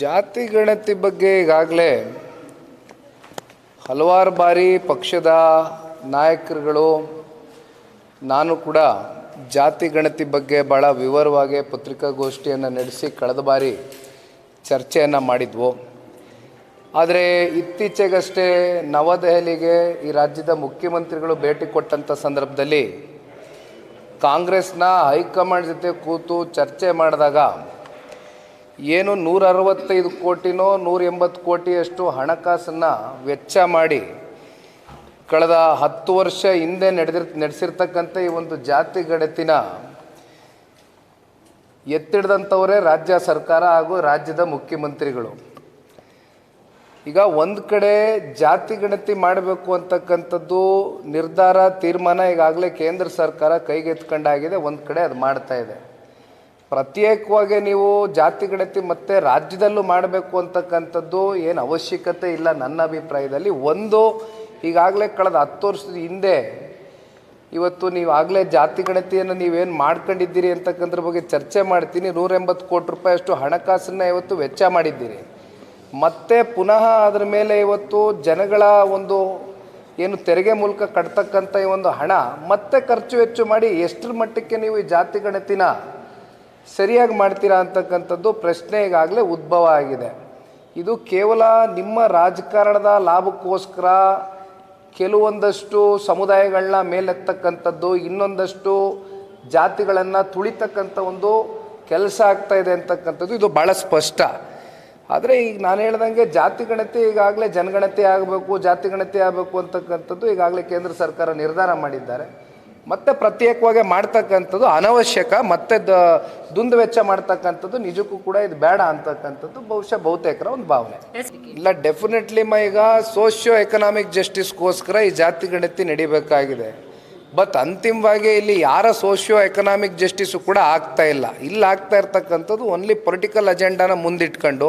ಜಾತಿ ಗಣತಿ ಬಗ್ಗೆ ಈಗಾಗಲೇ ಹಲವಾರು ಬಾರಿ ಪಕ್ಷದ ನಾಯಕರುಗಳು, ನಾನು ಕೂಡ ಜಾತಿ ಗಣತಿ ಬಗ್ಗೆ ಭಾಳ ವಿವರವಾಗಿ ಪತ್ರಿಕಾಗೋಷ್ಠಿಯನ್ನು ನಡೆಸಿ ಕಳೆದ ಬಾರಿ ಚರ್ಚೆಯನ್ನು ಮಾಡಿದ್ವು. ಆದರೆ ಇತ್ತೀಚೆಗಷ್ಟೇ ನವದೆಹಲಿಗೆ ಈ ರಾಜ್ಯದ ಮುಖ್ಯಮಂತ್ರಿಗಳು ಭೇಟಿ ಕೊಟ್ಟಂಥ ಸಂದರ್ಭದಲ್ಲಿ ಕಾಂಗ್ರೆಸ್ನ ಹೈಕಮಾಂಡ್ ಜೊತೆ ಕೂತು ಚರ್ಚೆ ಮಾಡಿದಾಗ ಏನು ನೂರ ಅರವತ್ತೈದು ಕೋಟಿನೋ ನೂರ ಎಂಬತ್ತು ಕೋಟಿಯಷ್ಟು ಹಣಕಾಸನ್ನು ವೆಚ್ಚ ಮಾಡಿ ಕಳೆದ ಹತ್ತು ವರ್ಷ ಹಿಂದೆ ನಡೆದಿರ್, ನಡೆಸಿರ್ತಕ್ಕಂಥ ಈ ಒಂದು ಜಾತಿ ಗಣತಿನ ಎತ್ತಿಡ್ದಂಥವರೇ ರಾಜ್ಯ ಸರ್ಕಾರ ಹಾಗೂ ರಾಜ್ಯದ ಮುಖ್ಯಮಂತ್ರಿಗಳು. ಈಗ ಒಂದು ಕಡೆ ಜಾತಿ ಗಣತಿ ಮಾಡಬೇಕು ಅಂತಕ್ಕಂಥದ್ದು ನಿರ್ಧಾರ, ತೀರ್ಮಾನ ಈಗಾಗಲೇ ಕೇಂದ್ರ ಸರ್ಕಾರ ಕೈಗೆತ್ಕೊಂಡಾಗಿದೆ, ಒಂದು ಕಡೆ ಅದು ಮಾಡ್ತಾ ಇದೆ. ಪ್ರತ್ಯೇಕವಾಗಿ ನೀವು ಜಾತಿ, ಗಣತಿ ಮತ್ತೆ ರಾಜ್ಯದಲ್ಲೂ ಮಾಡಬೇಕು ಅಂತಕ್ಕಂಥದ್ದು ಏನು ಅವಶ್ಯಕತೆ ಇಲ್ಲ ನನ್ನ ಅಭಿಪ್ರಾಯದಲ್ಲಿ. ಒಂದು, ಈಗಾಗಲೇ ಕಳೆದ ಹತ್ತು ವರ್ಷದ ಹಿಂದೆ ಇವತ್ತು ನೀವು ಆಗಲೇ ಜಾತಿ, ಗಣತಿಯನ್ನು ನೀವೇನು ಮಾಡ್ಕೊಂಡಿದ್ದೀರಿ ಅಂತಕ್ಕಂಥದ್ರ ಬಗ್ಗೆ ಚರ್ಚೆ ಮಾಡ್ತೀನಿ. ನೂರ ಎಂಬತ್ತು ಕೋಟಿ ರೂಪಾಯಿ ಅಷ್ಟು ಹಣಕಾಸನ್ನು ಇವತ್ತು ವೆಚ್ಚ ಮಾಡಿದ್ದೀರಿ. ಮತ್ತೆ ಪುನಃ ಅದರ ಮೇಲೆ ಇವತ್ತು ಜನಗಳ ಒಂದು ಏನು ತೆರಿಗೆ ಮೂಲಕ ಕಟ್ತಕ್ಕಂಥ ಈ ಒಂದು ಹಣ ಮತ್ತೆ ಖರ್ಚು ವೆಚ್ಚ ಮಾಡಿ ಎಷ್ಟರ ಮಟ್ಟಕ್ಕೆ ನೀವು ಈ ಜಾತಿ, ಗಣತಿನ ಸರಿಯಾಗಿ ಮಾಡ್ತೀರಾ ಅಂತಕ್ಕಂಥದ್ದು ಪ್ರಶ್ನೆ ಈಗಾಗಲೇ ಉದ್ಭವ ಆಗಿದೆ. ಇದು ಕೇವಲ ನಿಮ್ಮ ರಾಜಕಾರಣದ ಲಾಭಕ್ಕೋಸ್ಕರ ಕೆಲವೊಂದಷ್ಟು ಸಮುದಾಯಗಳನ್ನ ಮೇಲೆತ್ತಕ್ಕಂಥದ್ದು, ಇನ್ನೊಂದಷ್ಟು ಜಾತಿಗಳನ್ನು ತುಳಿತಕ್ಕಂಥ ಒಂದು ಕೆಲಸ ಆಗ್ತಾ ಇದೆ ಅಂತಕ್ಕಂಥದ್ದು ಇದು ಭಾಳ ಸ್ಪಷ್ಟ. ಆದರೆ ಈಗ ನಾನು ಹೇಳ್ದಂಗೆ ಜಾತಿ ಗಣತಿ ಈಗಾಗಲೇ ಜನಗಣತಿ ಆಗಬೇಕು, ಜಾತಿ ಗಣತಿ ಆಗಬೇಕು ಅಂತಕ್ಕಂಥದ್ದು ಈಗಾಗಲೇ ಕೇಂದ್ರ ಸರ್ಕಾರ ನಿರ್ಧಾರ ಮಾಡಿದ್ದಾರೆ. ಮತ್ತೆ ಪ್ರತ್ಯೇಕವಾಗಿ ಮಾಡ್ತಕ್ಕಂಥದ್ದು ಅನವಶ್ಯಕ, ಮತ್ತೆ ದುಂದು ವೆಚ್ಚ ಮಾಡ್ತಕ್ಕಂಥದ್ದು ನಿಜಕ್ಕೂ ಕೂಡ ಇದು ಬೇಡ ಅಂತಕ್ಕಂಥದ್ದು ಬಹುಶಃ ಬಹುತೇಕರ ಒಂದು ಭಾವನೆ. ಇಲ್ಲ ಡೆಫಿನೆಟ್ಲಿ ಈಗ ಸೋಷಿಯೋ ಎಕನಾಮಿಕ್ ಜಸ್ಟಿಸ್ಗೋಸ್ಕರ ಈ ಜಾತಿ ಗಣತಿ ನಡಿಬೇಕಾಗಿದೆ. ಬಟ್ ಅಂತಿಮವಾಗಿ ಇಲ್ಲಿ ಯಾರ ಸೋಷಿಯೋ ಎಕನಾಮಿಕ್ ಜಸ್ಟಿಸು ಕೂಡ ಆಗ್ತಾ ಇಲ್ಲ. ಇಲ್ಲಿ ಆಗ್ತಾ ಇರ್ತಕ್ಕಂಥದ್ದು ಓನ್ಲಿ ಪೊಲಿಟಿಕಲ್ ಅಜೆಂಡಾನ ಮುಂದಿಟ್ಕೊಂಡು,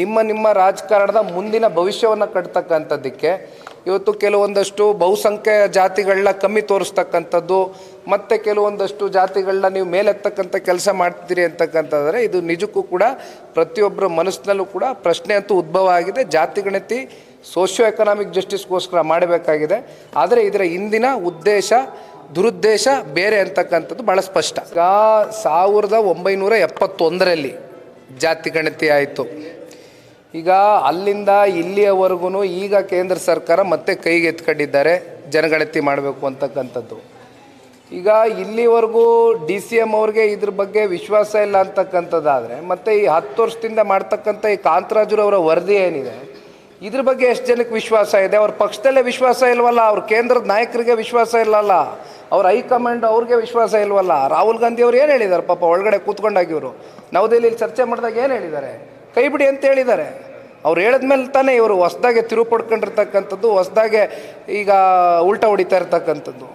ನಿಮ್ಮ ನಿಮ್ಮ ರಾಜಕಾರಣದ ಮುಂದಿನ ಭವಿಷ್ಯವನ್ನು ಕಟ್ತಕ್ಕಂಥದ್ದಕ್ಕೆ ಇವತ್ತು ಕೆಲವೊಂದಷ್ಟು ಬಹುಸಂಖ್ಯೆಯ ಜಾತಿಗಳನ್ನ ಕಮ್ಮಿ ತೋರಿಸ್ತಕ್ಕಂಥದ್ದು, ಮತ್ತು ಕೆಲವೊಂದಷ್ಟು ಜಾತಿಗಳನ್ನ ನೀವು ಮೇಲೆತ್ತಕ್ಕಂಥ ಕೆಲಸ ಮಾಡ್ತೀರಿ ಅಂತಕ್ಕಂಥದ್ರೆ ಇದು ನಿಜಕ್ಕೂ ಕೂಡ ಪ್ರತಿಯೊಬ್ಬರ ಮನಸ್ಸಿನಲ್ಲೂ ಕೂಡ ಪ್ರಶ್ನೆ ಅಂತೂ ಉದ್ಭವ ಆಗಿದೆ. ಜಾತಿ ಗಣತಿ ಸೋಷಿಯೋ ಎಕನಾಮಿಕ್ ಜಸ್ಟಿಸ್ಗೋಸ್ಕರ ಮಾಡಬೇಕಾಗಿದೆ. ಆದರೆ ಇದರ ಹಿಂದಿನ ಉದ್ದೇಶ, ದುರುದ್ದೇಶ ಬೇರೆ ಅಂತಕ್ಕಂಥದ್ದು ಭಾಳ ಸ್ಪಷ್ಟ. ಸಾವಿರದ ಒಂಬೈನೂರ ಎಪ್ಪತ್ತೊಂದರಲ್ಲಿ ಜಾತಿ ಗಣತಿ ಆಯಿತು. ಈಗ ಅಲ್ಲಿಂದ ಇಲ್ಲಿಯವರೆಗೂ ಈಗ ಕೇಂದ್ರ ಸರ್ಕಾರ ಮತ್ತೆ ಕೈಗೆ ಎತ್ಕೊಂಡಿದ್ದಾರೆ, ಜನಗಣತಿ ಮಾಡಬೇಕು ಅಂತಕ್ಕಂಥದ್ದು. ಈಗ ಇಲ್ಲಿವರೆಗೂ ಡಿ ಸಿ ಎಂ ಅವ್ರಿಗೆ ಇದ್ರ ಬಗ್ಗೆ ವಿಶ್ವಾಸ ಇಲ್ಲ ಅಂತಕ್ಕಂಥದ್ದಾದರೆ, ಮತ್ತು ಈ ಹತ್ತು ವರ್ಷದಿಂದ ಮಾಡ್ತಕ್ಕಂಥ ಈ ಕಾಂತರಾಜುರವರ ವರದಿ ಏನಿದೆ, ಇದ್ರ ಬಗ್ಗೆ ಎಷ್ಟು ಜನಕ್ಕೆ ವಿಶ್ವಾಸ ಇದೆ? ಅವ್ರ ಪಕ್ಷದಲ್ಲೇ ವಿಶ್ವಾಸ ಇಲ್ವಲ್ಲ? ಅವ್ರ ಕೇಂದ್ರದ ನಾಯಕರಿಗೆ ವಿಶ್ವಾಸ ಇಲ್ಲಲ್ಲ? ಅವ್ರ ಹೈಕಮಾಂಡ್ ಅವ್ರಿಗೆ ವಿಶ್ವಾಸ ಇಲ್ವಲ್ಲ? ರಾಹುಲ್ ಗಾಂಧಿ ಅವ್ರು ಏನು ಹೇಳಿದ್ದಾರೆ ಪಾಪ ಒಳಗಡೆ ಕೂತ್ಕೊಂಡಾಗಿವರು ನವದೆಹಲಿಯಲ್ಲಿ ಚರ್ಚೆ ಮಾಡಿದಾಗ ಏನು ಹೇಳಿದ್ದಾರೆ? ಕೈ ಬಿಡಿ ಅಂತ ಹೇಳಿದ್ದಾರೆ. ಅವ್ರು ಹೇಳಿದ್ಮೇಲೆ ತಾನೇ ಇವರು ಹೊಸ್ದಾಗೆ ತಿರುವು ಪಡ್ಕೊಂಡಿರ್ತಕ್ಕಂಥದ್ದು ಹೊಸ್ದಾಗೆ ಈಗ ಉಲ್ಟಾ ಹೊಡಿತಾ ಇರ್ತಕ್ಕಂಥದ್ದು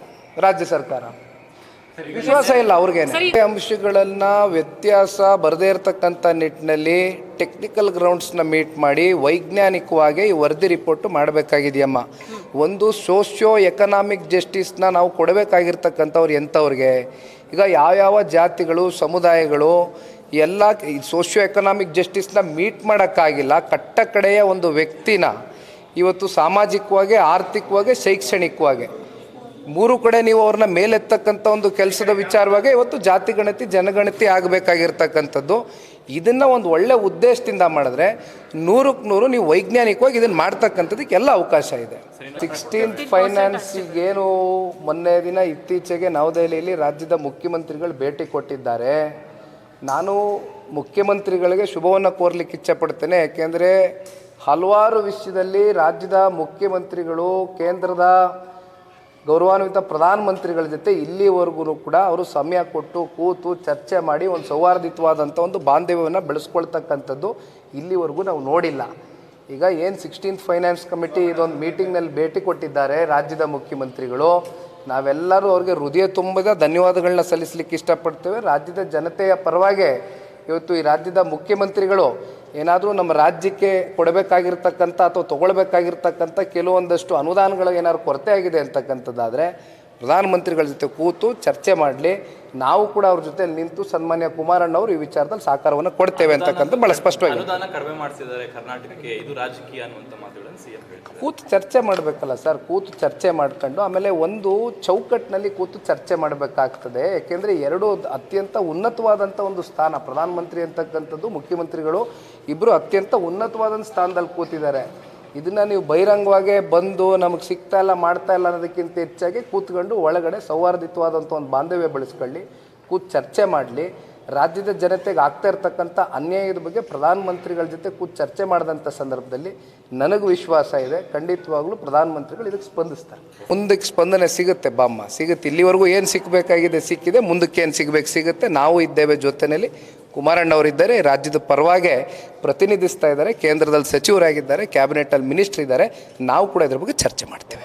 ರಾಜ್ಯ ಸರ್ಕಾರ. ವಿಶ್ವಾಸ ಇಲ್ಲ ಅವ್ರಿಗೆ ಅಂಶಗಳನ್ನ ವ್ಯತ್ಯಾಸ ಬರದೇ ಇರತಕ್ಕಂಥ ನಿಟ್ಟಿನಲ್ಲಿ ಟೆಕ್ನಿಕಲ್ ಗ್ರೌಂಡ್ಸ್ನ ಮೀಟ್ ಮಾಡಿ ವೈಜ್ಞಾನಿಕವಾಗಿ ಈ ವರದಿ ರಿಪೋರ್ಟ್ ಮಾಡಬೇಕಾಗಿದೆಯಮ್ಮ. ಒಂದು ಸೋಷಿಯೋ ಎಕನಾಮಿಕ್ ಜಸ್ಟಿಸ್ನ ನಾವು ಕೊಡಬೇಕಾಗಿರ್ತಕ್ಕಂಥವ್ರು ಎಂಥವ್ರಿಗೆ? ಈಗ ಯಾವ್ಯಾವ ಜಾತಿಗಳು ಸಮುದಾಯಗಳು ಎಲ್ಲ ಸೋಷಿಯೋ ಎಕನಾಮಿಕ್ ಜಸ್ಟಿಸ್ನ ಮೀಟ್ ಮಾಡೋಕ್ಕಾಗಿಲ್ಲ. ಕಟ್ಟ ಕಡೆಯ ಒಂದು ವ್ಯಕ್ತಿನ ಇವತ್ತು ಸಾಮಾಜಿಕವಾಗಿ ಆರ್ಥಿಕವಾಗಿ ಶೈಕ್ಷಣಿಕವಾಗಿ. ಮೂರು ಕಡೆ ನೀವು ಅವ್ರನ್ನ ಮೇಲೆತ್ತಕ್ಕಂಥ ಒಂದು ಕೆಲಸದ ವಿಚಾರವಾಗಿ ಇವತ್ತು ಜಾತಿ ಗಣತಿ ಜನಗಣತಿ ಆಗಬೇಕಾಗಿರ್ತಕ್ಕಂಥದ್ದು. ಇದನ್ನು ಒಂದು ಒಳ್ಳೆ ಉದ್ದೇಶದಿಂದ ಮಾಡಿದ್ರೆ ನೂರಕ್ಕೆ ನೂರು ನೀವು ವೈಜ್ಞಾನಿಕವಾಗಿ ಇದನ್ನು ಮಾಡ್ತಕ್ಕಂಥದ್ದಕ್ಕೆ ಎಲ್ಲ ಅವಕಾಶ ಇದೆ. ಸಿಕ್ಸ್ಟೀನ್ತ್ ಫೈನಾನ್ಸಿಗೇನು ಮೊನ್ನೆ ದಿನ ಇತ್ತೀಚೆಗೆ ನವದೆಹಲಿಯಲ್ಲಿ ರಾಜ್ಯದ ಮುಖ್ಯಮಂತ್ರಿಗಳು ಭೇಟಿ ಕೊಟ್ಟಿದ್ದಾರೆ. ನಾನು ಮುಖ್ಯಮಂತ್ರಿಗಳಿಗೆ ಶುಭವನ್ನು ಕೋರ್ಲಿಕ್ಕೆ ಇಚ್ಛಪಡ್ತೇನೆ. ಯಾಕೆಂದರೆ ಹಲವಾರು ವಿಷಯದಲ್ಲಿ ರಾಜ್ಯದ ಮುಖ್ಯಮಂತ್ರಿಗಳು, ಕೇಂದ್ರದ ಗೌರವಾನ್ವಿತ ಪ್ರಧಾನಮಂತ್ರಿಗಳ ಜೊತೆ ಇಲ್ಲಿವರೆಗೂ ಕೂಡ ಅವರು ಸಮಯ ಕೊಟ್ಟು ಕೂತು ಚರ್ಚೆ ಮಾಡಿ ಒಂದು ಸೌಹಾರ್ದಿತವಾದಂಥ ಒಂದು ಬಾಂಧವ್ಯವನ್ನು ಬೆಳೆಸ್ಕೊಳ್ತಕ್ಕಂಥದ್ದು ಇಲ್ಲಿವರೆಗೂ ನಾವು ನೋಡಿಲ್ಲ. ಈಗ ಏನು ಸಿಕ್ಸ್ಟೀನ್ತ್ ಫೈನಾನ್ಸ್ ಕಮಿಟಿ ಇದೊಂದು ಮೀಟಿಂಗ್ನಲ್ಲಿ ಭೇಟಿ ಕೊಟ್ಟಿದ್ದಾರೆ ರಾಜ್ಯದ ಮುಖ್ಯಮಂತ್ರಿಗಳು. ನಾವೆಲ್ಲರೂ ಅವ್ರಿಗೆ ಹೃದಯ ತುಂಬಿದ ಧನ್ಯವಾದಗಳನ್ನ ಸಲ್ಲಿಸಲಿಕ್ಕೆ ಇಷ್ಟಪಡ್ತೇವೆ. ರಾಜ್ಯದ ಜನತೆಯ ಪರವಾಗಿ ಇವತ್ತು ಈ ರಾಜ್ಯದ ಮುಖ್ಯಮಂತ್ರಿಗಳು ಏನಾದರೂ ನಮ್ಮ ರಾಜ್ಯಕ್ಕೆ ಕೊಡಬೇಕಾಗಿರ್ತಕ್ಕಂಥ ಅಥವಾ ತೊಗೊಳ್ಬೇಕಾಗಿರ್ತಕ್ಕಂಥ ಕೆಲವೊಂದಷ್ಟು ಅನುದಾನಗಳು ಏನಾದ್ರು ಕೊರತೆ ಆಗಿದೆ ಅಂತಕ್ಕಂಥದ್ದಾದರೆ ಪ್ರಧಾನಮಂತ್ರಿಗಳ ಜೊತೆ ಕೂತು ಚರ್ಚೆ ಮಾಡಲಿ ನಾವು ಕೂಡ ಅವ್ರ ಜೊತೆ ನಿಂತು ಸನ್ಮಾನ್ಯ ಕುಮಾರಣ್ಣ ಅವರು ಈ ವಿಚಾರದಲ್ಲಿ ಸಹಕಾರವನ್ನು ಕೊಡ್ತೇವೆ ಅಂತಕ್ಕಂಥ ಬಹಳ ಸ್ಪಷ್ಟವಾಗಿ ಅನುದಾನ ಕಡಿಮೆ ಮಾಡಿಸಿದ್ದಾರೆ ಕರ್ನಾಟಕಕ್ಕೆ ಇದು ರಾಜಕೀಯ ಅನ್ನುವಂಥ ಮಾತುಗಳನ್ನು ಕೂತು ಚರ್ಚೆ ಮಾಡಬೇಕಲ್ಲ ಸರ್ ಕೂತು ಚರ್ಚೆ ಮಾಡ್ಕೊಂಡು ಆಮೇಲೆ ಒಂದು ಚೌಕಟ್ಟಿನಲ್ಲಿ ಕೂತು ಚರ್ಚೆ ಮಾಡಬೇಕಾಗ್ತದೆ ಯಾಕೆಂದರೆ ಎರಡು ಅತ್ಯಂತ ಉನ್ನತವಾದಂಥ ಒಂದು ಸ್ಥಾನ ಪ್ರಧಾನಮಂತ್ರಿ ಅಂತಕ್ಕಂಥದ್ದು ಮುಖ್ಯಮಂತ್ರಿಗಳು ಇಬ್ಬರು ಅತ್ಯಂತ ಉನ್ನತವಾದಂಥ ಸ್ಥಾನದಲ್ಲಿ ಕೂತಿದ್ದಾರೆ. ಇದನ್ನು ನೀವು ಬಹಿರಂಗವಾಗೇ ಬಂದು ನಮಗೆ ಸಿಗ್ತಾ ಇಲ್ಲ, ಮಾಡ್ತಾ ಇಲ್ಲ ಅನ್ನೋದಕ್ಕಿಂತ ಹೆಚ್ಚಾಗಿ ಕೂತ್ಕೊಂಡು ಒಳಗಡೆ ಸೌಹಾರ್ದಿತವಾದಂಥ ಒಂದು ಬಾಂಧವ್ಯ ಬೆಳೆಸ್ಕೊಳ್ಳಿ, ಕೂತು ಚರ್ಚೆ ಮಾಡಲಿ. ರಾಜ್ಯದ ಜನತೆಗೆ ಆಗ್ತಾ ಇರ್ತಕ್ಕಂಥ ಅನ್ಯಾಯದ ಬಗ್ಗೆ ಪ್ರಧಾನಮಂತ್ರಿಗಳ ಜೊತೆ ಕೂತು ಚರ್ಚೆ ಮಾಡಿದಂಥ ಸಂದರ್ಭದಲ್ಲಿ ನನಗೂ ವಿಶ್ವಾಸ ಇದೆ. ಖಂಡಿತವಾಗ್ಲೂ ಪ್ರಧಾನಮಂತ್ರಿಗಳು ಇದಕ್ಕೆ ಸ್ಪಂದಿಸ್ತಾರೆ. ಮುಂದಕ್ಕೆ ಸ್ಪಂದನೆ ಸಿಗುತ್ತೆ ಬಾಮ್ಮ. ಸಿಗುತ್ತೆ. ಇಲ್ಲಿವರೆಗೂ ಏನು ಸಿಕ್ಕಬೇಕಾಗಿದೆ ಸಿಕ್ಕಿದೆ. ಮುಂದಕ್ಕೆ ಏನು ಸಿಗಬೇಕು, ಸಿಗುತ್ತೆ. ನಾವು ಇದ್ದೇವೆ ಜೊತೆಯಲ್ಲಿ. ಕುಮಾರಣ್ಣವರಿದ್ದಾರೆ ರಾಜ್ಯದ ಪರವಾಗೆ ಪ್ರತಿನಿಧಿಸ್ತಾ ಇದ್ದಾರೆ. ಕೇಂದ್ರದಲ್ಲಿ ಸಚಿವರಾಗಿದ್ದಾರೆ, ಕ್ಯಾಬಿನೆಟಲ್ಲಿ ಮಿನಿಸ್ಟರ್ ಇದ್ದಾರೆ. ನಾವು ಕೂಡ ಇದ್ರ ಬಗ್ಗೆ ಚರ್ಚೆ ಮಾಡ್ತೇವೆ.